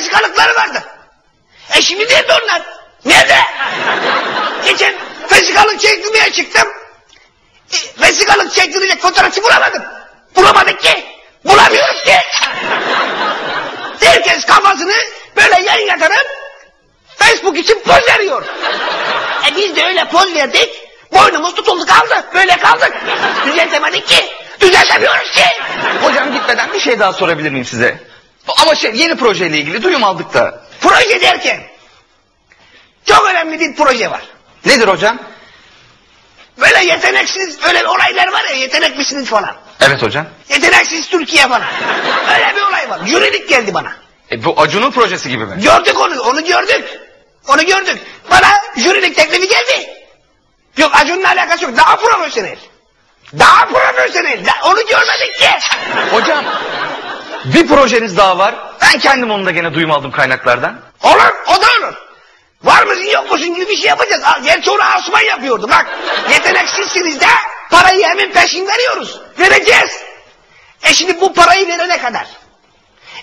vesikalıkları vardı. E şimdi nerede onlar? Nerede? Geçen vesikalık çektirmeye çıktım. E, vesikalık çektirecek fotoğrafçı bulamadım. Bulamadık ki. Bulamıyoruz ki. Herkes kafasını böyle yan yatırıp Facebook için poz veriyor. E biz de öyle poz verdik. Boynumuz tutuldu kaldı. Böyle kaldık. Düzeltemedik ki. Düzeltemiyoruz ki. Hocam gitmeden bir şey daha sorabilir miyim size? Ama şey yeni projeyle ilgili duyum aldık da. Proje derken çok önemli bir proje var. Nedir hocam? Böyle yeteneksiz öyle olaylar var ya yetenek misiniz falan. Evet hocam. Yeteneksiz Türkiye falan. Öyle bir olay var. Jürilik geldi bana. E, bu Acun'un projesi gibi mi? Gördük onu, onu gördük. Onu gördük. Bana jürilik teklifi geldi. Yok Acun'la alakası yok. Daha profesyonel. Daha profesyonel. Da- onu görmedik ki. Bir projeniz daha var. Ben kendim onu da gene duyum aldım kaynaklardan. Olur, o da olur. Var mısın yok musun gibi bir şey yapacağız. Gerçi onu Asuman yapıyordu. Bak yeteneksizsiniz de parayı hemen peşin veriyoruz. Vereceğiz. E şimdi bu parayı verene kadar.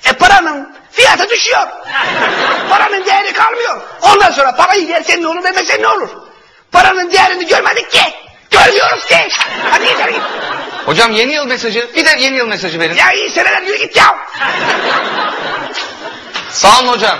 E paranın fiyatı düşüyor. paranın değeri kalmıyor. Ondan sonra parayı versen ne olur vermesen ne olur. Paranın değerini görmedik ki. Görmüyoruz ki. Hadi yeter git. Hocam yeni yıl mesajı bir de yeni yıl mesajı verin. Ya iyi seneler yürü git ya. Sağ olun hocam.